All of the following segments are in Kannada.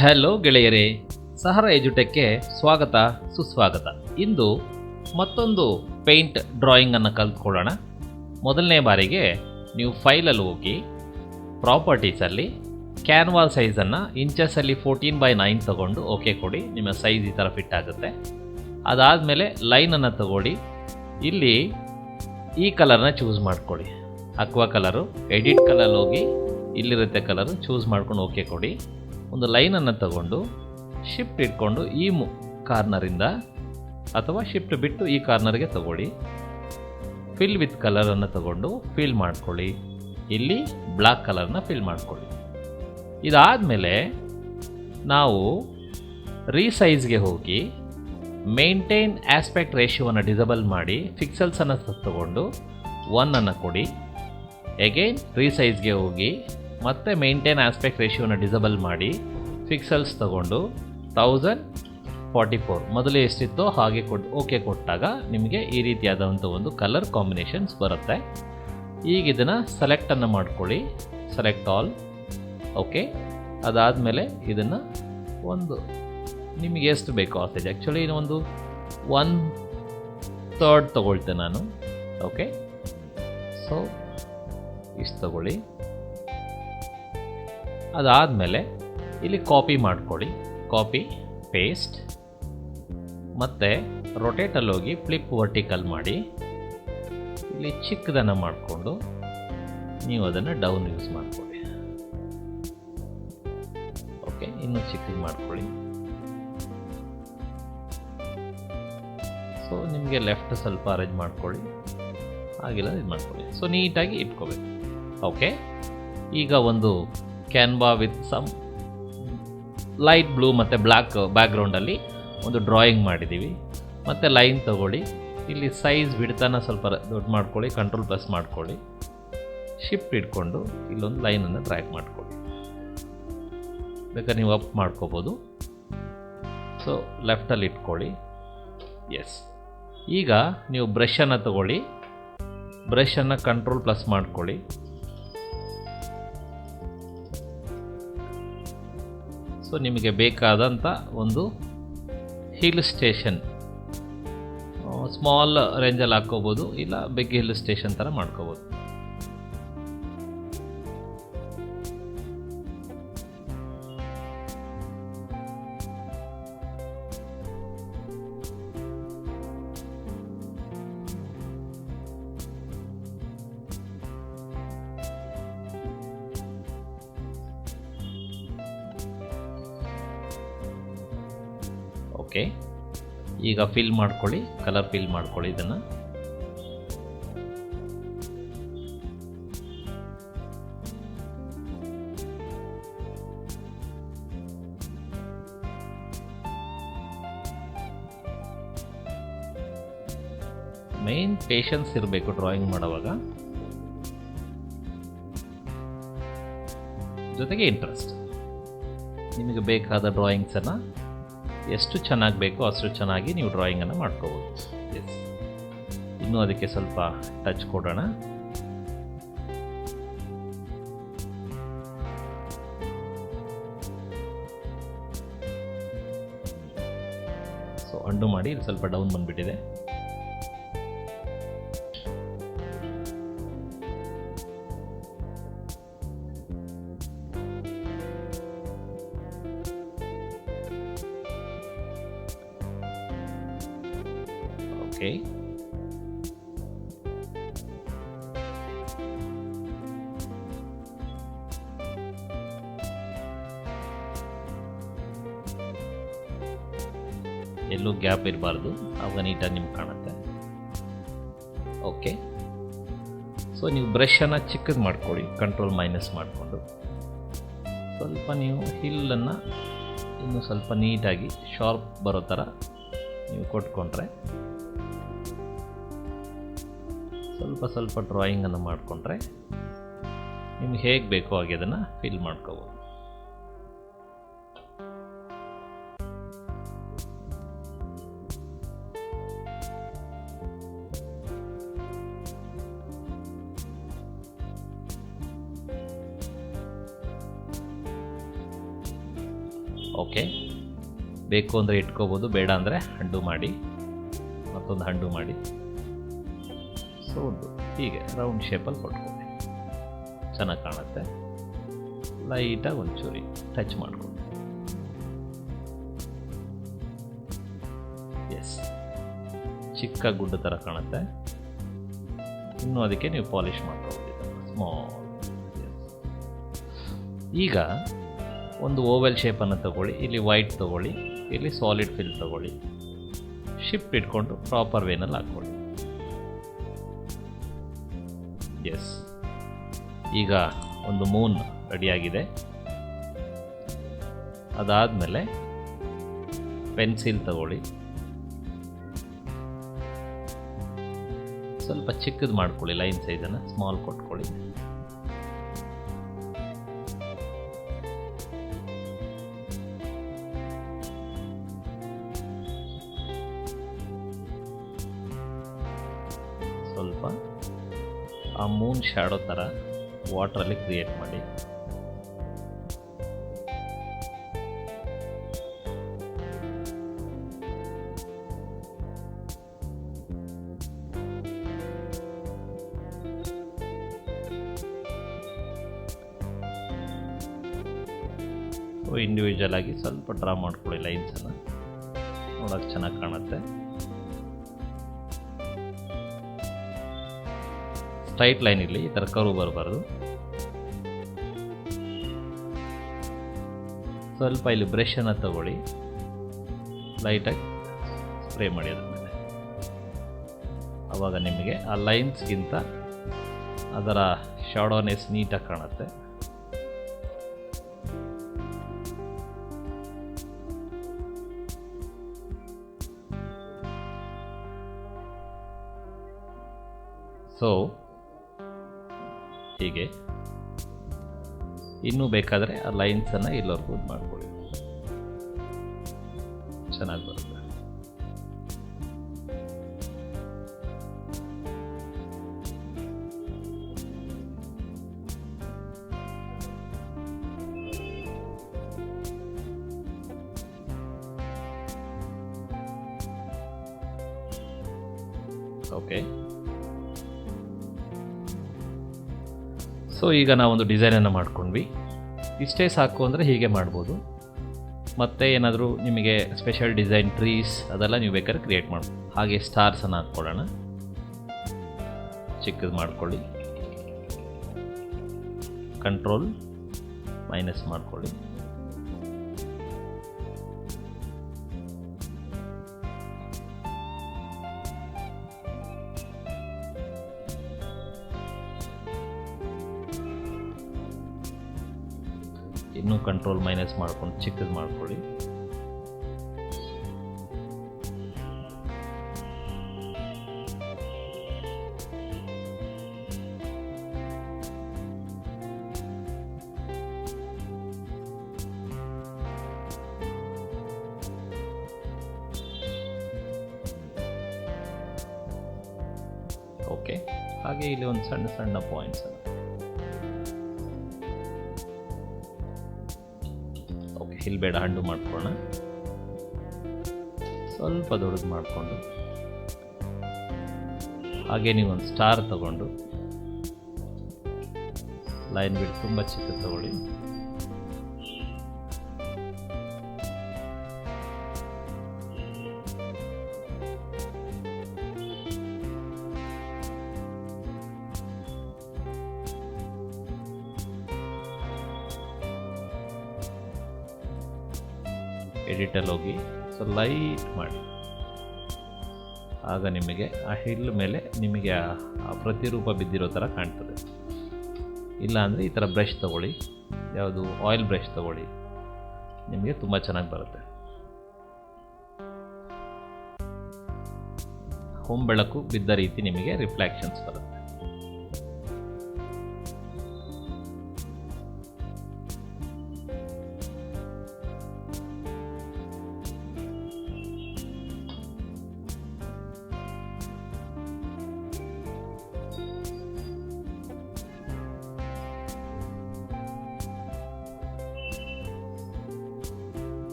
ಹಲೋ ಗೆಳೆಯರೇ. ಸಹರ ಎಜುಟೆಕ್ಗೆ ಸ್ವಾಗತ, ಸುಸ್ವಾಗತ. ಇಂದು ಮತ್ತೊಂದು ಪೇಂಟ್ ಡ್ರಾಯಿಂಗನ್ನು ಕಲ್ತ್ಕೊಳ್ಳೋಣ. ಮೊದಲನೇ ಬಾರಿಗೆ ನೀವು ಫೈಲಲ್ಲಿ ಹೋಗಿ ಪ್ರಾಪರ್ಟೀಸಲ್ಲಿ ಕ್ಯಾನ್ವಾಲ್ ಸೈಜನ್ನು ಇಂಚಸ್ಸಲ್ಲಿ ಫೋರ್ಟೀನ್ ಬೈ ನೈನ್ ತೊಗೊಂಡು ಓಕೆ ಕೊಡಿ. ನಿಮ್ಮ ಸೈಜ್ ಈ ಥರ ಫಿಟ್ ಆಗುತ್ತೆ. ಅದಾದಮೇಲೆ ಲೈನನ್ನು ತಗೊಳ್ಳಿ. ಇಲ್ಲಿ ಈ ಕಲರ್ನ ಚೂಸ್ ಮಾಡ್ಕೊಳ್ಳಿ. ಅಕ್ವಾ ಕಲರು ಎಡಿಟ್ ಕಲರ್ ಹೋಗಿ, ಇಲ್ಲಿರುತ್ತೆ ಕಲರು ಚೂಸ್ ಮಾಡ್ಕೊಂಡು ಓಕೆ ಕೊಡಿ. ಒಂದು ಲೈನನ್ನು ತಗೊಂಡು ಶಿಫ್ಟ್ ಇಟ್ಕೊಂಡು ಈ ಮು ಕಾರ್ನರಿಂದ ಅಥವಾ ಶಿಫ್ಟ್ ಬಿಟ್ಟು ಈ ಕಾರ್ನರ್ಗೆ ತಗೊಳ್ಳಿ. ಫಿಲ್ ವಿತ್ ಕಲರನ್ನು ತಗೊಂಡು ಫಿಲ್ ಮಾಡ್ಕೊಳ್ಳಿ. ಇಲ್ಲಿ ಬ್ಲ್ಯಾಕ್ ಕಲರ್ನ ಫಿಲ್ ಮಾಡ್ಕೊಳ್ಳಿ. ಇದಾದಮೇಲೆ ನಾವು ರೀಸೈಜ್ಗೆ ಹೋಗಿ ಮೇಂಟೈನ್ ಆಸ್ಪೆಕ್ಟ್ ರೇಷಿಯೋವನ್ನು ಡಿಸಬಲ್ ಮಾಡಿ ಫಿಕ್ಸಲ್ಸನ್ನು ತಗೊಂಡು ಒನ್ನನ್ನು ಕೊಡಿ. ಎಗೈನ್ ರೀಸೈಜ್ಗೆ ಹೋಗಿ ಮತ್ತೆ ಮೇಂಟೈನ್ ಆಸ್ಪೆಕ್ಟ್ ರೇಷಿಯೋನ ಡಿಸಬಲ್ ಮಾಡಿ ಫಿಕ್ಸಲ್ಸ್ ತಗೊಂಡು ತೌಸಂಡ್ ಫಾರ್ಟಿ ಫೋರ್ ಮೊದಲು ಎಷ್ಟಿತ್ತೋ ಹಾಗೆ ಕೊಟ್ಟು ಓಕೆ ಕೊಟ್ಟಾಗ ನಿಮಗೆ ಈ ರೀತಿಯಾದಂಥ ಒಂದು ಕಲರ್ ಕಾಂಬಿನೇಷನ್ಸ್ ಬರುತ್ತೆ. ಈಗ ಇದನ್ನು ಸೆಲೆಕ್ಟನ್ನು ಮಾಡ್ಕೊಳ್ಳಿ. ಸೆಲೆಕ್ಟ್ ಆಲ್ ಓಕೆ ಅದಾದಮೇಲೆ ಇದನ್ನು ಒಂದು, ನಿಮಗೆ ಎಷ್ಟು ಬೇಕು ಆ ಆ್ಯಕ್ಚುಲಿ ಒಂದು ಒನ್ ತರ್ಡ್ ತಗೊಳ್ತೆ ನಾನು. ಓಕೆ ಸೊ ಇಷ್ಟು ತಗೊಳ್ಳಿ. ಅದಾದಮೇಲೆ ಇಲ್ಲಿ ಕಾಪಿ ಮಾಡ್ಕೊಳ್ಳಿ. ಕಾಪಿ ಪೇಸ್ಟ್ ಮತ್ತು ರೊಟೇಟಲ್ಲಿ ಹೋಗಿ ಫ್ಲಿಪ್ ವರ್ಟಿಕಲ್ ಮಾಡಿ. ಇಲ್ಲಿ ಚಿಕ್ಕದನ್ನು ಮಾಡಿಕೊಂಡು ನೀವು ಅದನ್ನು ಡೌನ್ ಯೂಸ್ ಮಾಡ್ಕೊಳ್ಳಿ. ಓಕೆ ಇನ್ನೂ ಚಿಕ್ಕದು ಮಾಡ್ಕೊಳ್ಳಿ. ಸೊ ನಿಮಗೆ ಲೆಫ್ಟ್ ಸ್ವಲ್ಪ ಅರೇಂಜ್ ಮಾಡ್ಕೊಳ್ಳಿ. ಆಗಿಲ್ಲ ಇದು ಮಾಡ್ಕೊಳ್ಳಿ. ಸೊ ನೀಟಾಗಿ ಇಟ್ಕೋಬೇಕು. ಓಕೆ ಈಗ ಒಂದು canvas with some light blue ಮತ್ತು ಬ್ಲ್ಯಾಕ್ ಬ್ಯಾಕ್ಗ್ರೌಂಡಲ್ಲಿ ಒಂದು ಡ್ರಾಯಿಂಗ್ ಮಾಡಿದ್ದೀವಿ ಮತ್ತು ಲೈನ್ ತಗೊಳ್ಳಿ. ಇಲ್ಲಿ ಸೈಜ್ ಬಿಡ್ತಾನ ಸ್ವಲ್ಪ ದೊಡ್ಡ ಮಾಡ್ಕೊಳ್ಳಿ ಕಂಟ್ರೋಲ್ ಪ್ಲಸ್ ಮಾಡ್ಕೊಳ್ಳಿ. ಶಿಫ್ಟ್ ಇಟ್ಕೊಂಡು ಇಲ್ಲೊಂದು ಲೈನನ್ನು ಟ್ರ್ಯಾಕ್ ಮಾಡ್ಕೊಳ್ಳಿ. ಬೇಕಾದ್ರೆ ನೀವು ಅಪ್ ಮಾಡ್ಕೋಬೋದು. ಸೊ ಲೆಫ್ಟಲ್ಲಿ ಇಟ್ಕೊಳ್ಳಿ. ಎಸ್ ಈಗ ನೀವು ಬ್ರಷನ್ನು ತಗೊಳ್ಳಿ. ಬ್ರಷನ್ನು ಕಂಟ್ರೋಲ್ ಪ್ಲಸ್ ಮಾಡ್ಕೊಳ್ಳಿ. ಸೊ ನಿಮಗೆ ಬೇಕಾದಂಥ ಒಂದು ಹಿಲ್ ಸ್ಟೇಷನ್ ಸ್ಮಾಲ್ ರೇಂಜಲ್ಲಿ ಹಾಕ್ಕೋಬೋದು ಇಲ್ಲ ಬಿಗ್ ಹಿಲ್ ಸ್ಟೇಷನ್ ಥರ ಮಾಡ್ಕೋಬೋದು. ಓಕೆ. ಈಗ ಫಿಲ್ ಮಾಡ್ಕೊಳ್ಳಿ ಕಲರ್ ಫಿಲ್ ಮಾಡ್ಕೊಳ್ಳಿ ಇದನ್ನು. ಮೇನ್ ಪೇಷನ್ಸ್ ಇರಬೇಕು ಡ್ರಾಯಿಂಗ್ ಮಾಡುವಾಗ. ಜೊತೆಗೆ ಇಂಟ್ರೆಸ್ಟ್ ನಿಮಗೆ ಬೇಕಾದ ಡ್ರಾಯಿಂಗ್ಸನ್ನು ಎಷ್ಟು ಚೆನ್ನಾಗಿ ಬೇಕೋ ಅಷ್ಟು ಚೆನ್ನಾಗಿ ನೀವು ಡ್ರಾಯಿಂಗನ್ನು ಮಾಡ್ಕೋಬೋದು. ಎಸ್ ಇನ್ನೂ ಅದಕ್ಕೆ ಸ್ವಲ್ಪ ಟಚ್ ಕೊಡೋಣ. ಸೊ ಅಂಡು ಮಾಡಿ ಇಲ್ಲಿ ಸ್ವಲ್ಪ ಡೌನ್ ಬಂದ್ಬಿಟ್ಟಿದೆ. ಓಕೆ ಎಲ್ಲೂ ಗ್ಯಾಪ್ ಇರಬಾರ್ದು. ಆವಾಗ ನೀಟಾಗಿ ನಿಮ್ಗೆ ಕಾಣುತ್ತೆ. ಓಕೆ ಸೊ ನೀವು ಬ್ರಷನ್ನು ಚಿಕ್ಕದು ಮಾಡ್ಕೊಳ್ಳಿ. ಕಂಟ್ರೋಲ್ ಮೈನಸ್ ಮಾಡಿಕೊಂಡು. ಸ್ವಲ್ಪ ನೀವು ಹಿಲ್ಲನ್ನು ಇನ್ನೂ ಸ್ವಲ್ಪ ನೀಟಾಗಿ ಶಾರ್ಪ್ ಬರೋ ಥರ ನೀವು ಕೊಟ್ಕೊಂಡ್ರೆ ಸ್ವಲ್ಪ ಸ್ವಲ್ಪ ಡ್ರಾಯಿಂಗನ್ನು ಮಾಡಿಕೊಂಡ್ರೆ ನಿಮ್ಗೆ ಹೇಗೆ ಬೇಕೋ ಹಾಗೆ ಅದನ್ನು ಫಿಲ್ ಮಾಡ್ಕೋಬೋದು. ಓಕೆ ಬೇಕು ಅಂದರೆ ಇಟ್ಕೋಬೋದು, ಬೇಡ ಅಂದರೆ ಹಂಡು ಮಾಡಿ, ಮತ್ತೊಂದು ಹಂಡು ಮಾಡಿ. ಸೊ ಹೀಗೆ ರೌಂಡ್ ಶೇಪಲ್ಲಿ ಕೊಟ್ಕೊಳ್ಳಿ ಚೆನ್ನಾಗಿ ಕಾಣುತ್ತೆ. ಲೈಟಾಗಿ ಒಂಚೂರಿ ಟಚ್ ಮಾಡ್ಕೊಳ್ಳಿ ಎಸ್ ಚಿಕ್ಕ ಗುಡ್ಡ ಥರ ಕಾಣುತ್ತೆ. ಇನ್ನು ಅದಕ್ಕೆ ನೀವು ಪಾಲಿಷ್ ಮಾಡ್ಕೋಬೋದು ಸ್ಮಾಲ್ ಈಗ ಒಂದು ಓವೆಲ್ ಶೇಪನ್ನು ತಗೊಳ್ಳಿ, ಇಲ್ಲಿ ವೈಟ್ ತಗೊಳ್ಳಿ, ಇಲ್ಲಿ ಸಾಲಿಡ್ ಫಿಲ್ ತಗೊಳ್ಳಿ. ಶಿಪ್ ಇಟ್ಕೊಂಡು ಪ್ರಾಪರ್ ವೇನಲ್ಲಿ ಹಾಕ್ಕೊಳ್ಳಿ. ಎಸ್ ಈಗ ಒಂದು ಮೂನ್ ರೆಡಿಯಾಗಿದೆ ಅದಾದಮೇಲೆ ಪೆನ್ಸಿಲ್ ತಗೊಳ್ಳಿ. ಸ್ವಲ್ಪ ಚಿಕ್ಕದು ಮಾಡ್ಕೊಳ್ಳಿ ಲೈನ್ ಸೈಜನ್ನು ಸ್ಮಾಲ್ ಕೊಟ್ಕೊಳ್ಳಿ. ಶ್ಯಾಡೋ ಥರ ವಾಟ್ರಲ್ಲಿ ಕ್ರಿಯೇಟ್ ಮಾಡಿ. ಇಂಡಿವಿಜುವಲ್ ಆಗಿ ಸ್ವಲ್ಪ ಡ್ರಾ ಮಾಡ್ಕೊಳ್ಳಿ ಲೈನ್ಸನ್ನು ನೋಡೋಕ್ಕೆ ಚೆನ್ನಾಗಿ ಕಾಣುತ್ತೆ. ಸ್ಟ್ರೈಟ್ ಲೈನ್ ಇರಲಿ, ಈ ಥರ ಕರು ಬರಬಾರ್ದು. ಸ್ವಲ್ಪ ಇಲ್ಲಿ ಬ್ರಷನ್ನು ತಗೊಳ್ಳಿ. ಲೈಟಾಗಿ ಸ್ಪ್ರೇ ಮಾಡಿ ಅದ್ರ ಮೇಲೆ. ಆವಾಗ ನಿಮಗೆ ಆ ಲೈನ್ಸ್ಗಿಂತ ಅದರ ಶಾಡೋನೆಸ್ ನೀಟಾಗಿ ಕಾಣುತ್ತೆ. ಸೊ ಹೀಗೆ. ಇನ್ನೂ ಬೇಕಾದರೆ ಆ ಲೈನ್ಸನ್ನು ಇಲ್ಲವರೆಗೂ ಇದು ಮಾಡ್ಕೊಳ್ಳಿ ಚೆನ್ನಾಗಿ ಬರುತ್ತೆ. ಓಕೆ ಸೊ ಈಗ ನಾವೊಂದು ಡಿಸೈನನ್ನು ಮಾಡ್ಕೊಂಡ್ವಿ. ಇಷ್ಟೇ ಸಾಕು ಅಂದರೆ ಹೀಗೆ ಮಾಡ್ಬೋದು. ಮತ್ತು ಏನಾದರೂ ನಿಮಗೆ ಸ್ಪೆಷಲ್ ಡಿಸೈನ್ ಟ್ರೀಸ್ ಅದೆಲ್ಲ ನೀವು ಬೇಕಾದ್ರೆ ಕ್ರಿಯೇಟ್ ಮಾಡ್ಬೋದು. ಹಾಗೆ ಸ್ಟಾರ್ಸನ್ನು ಹಾಕ್ಕೊಳ್ಳೋಣ. ಚಿಕ್ಕದು ಮಾಡ್ಕೊಳ್ಳಿ. ಕಂಟ್ರೋಲ್ ಮೈನಸ್ ಮಾಡ್ಕೊಳ್ಳಿ. ಇನ್ನೂ ಕಂಟ್ರೋಲ್ ಮೈನಸ್ ಮಾಡ್ಕೊಂಡು ಚಿಕ್ಕದು ಮಾಡ್ಕೊಳ್ಳಿ. ಓಕೆ ಹಾಗೆ ಇಲ್ಲಿ ಒಂದು ಸಣ್ಣ ಸಣ್ಣ ಪಾಯಿಂಟ್ಸ್ ಓಕೆ ಇಲ್ಲಿ ಬೇಡ, ಹಣ್ಣು ಮಾಡ್ಕೊಳ್ಳೋಣ. ಸ್ವಲ್ಪ ದೊಡ್ಡದು ಮಾಡಿಕೊಂಡು. ಹಾಗೆ ನೀವು ಒಂದು ಸ್ಟಾರ್ ತಗೊಂಡು, ಲೈನ್ ಬಿಟ್ಟು ತುಂಬ ಚಿಕ್ಕ ತಗೊಳ್ಳಿ. ಎಡಿಟಲ್ಲಿ ಹೋಗಿ ಸೊ ಲೈಟ್ ಮಾಡಿ. ಆಗ ನಿಮಗೆ ಆ ಹಿಲ್ ಮೇಲೆ ನಿಮಗೆ ಆ ಪ್ರತಿರೂಪ ಬಿದ್ದಿರೋ ಥರ ಕಾಣ್ತದೆ. ಇಲ್ಲಾಂದರೆ ಈ ಥರ ಬ್ರಷ್ ತಗೊಳ್ಳಿ, ಯಾವುದು ಆಯಿಲ್ ಬ್ರಷ್ ತಗೊಳ್ಳಿ, ನಿಮಗೆ ತುಂಬ ಚೆನ್ನಾಗಿ ಬರುತ್ತೆ. ಹೊಂಬೆಳಕು ಬಿದ್ದ ರೀತಿ ನಿಮಗೆ ರಿಫ್ಲೆಕ್ಷನ್ಸ್ ಬರುತ್ತೆ.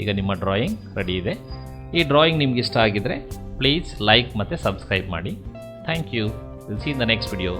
ಈಗ ನಿಮ್ಮ ಡ್ರಾಯಿಂಗ್ ರೆಡಿ ಇದೆ. ಈ ಡ್ರಾಯಿಂಗ್ ನಿಮ್ಗೆ ಇಷ್ಟ ಆಗಿದ್ರೆ ಪ್ಲೀಸ್ ಲೈಕ್ ಮತ್ತು ಸಬ್ಸ್ಕ್ರೈಬ್ ಮಾಡಿ. Thank you will see in the next video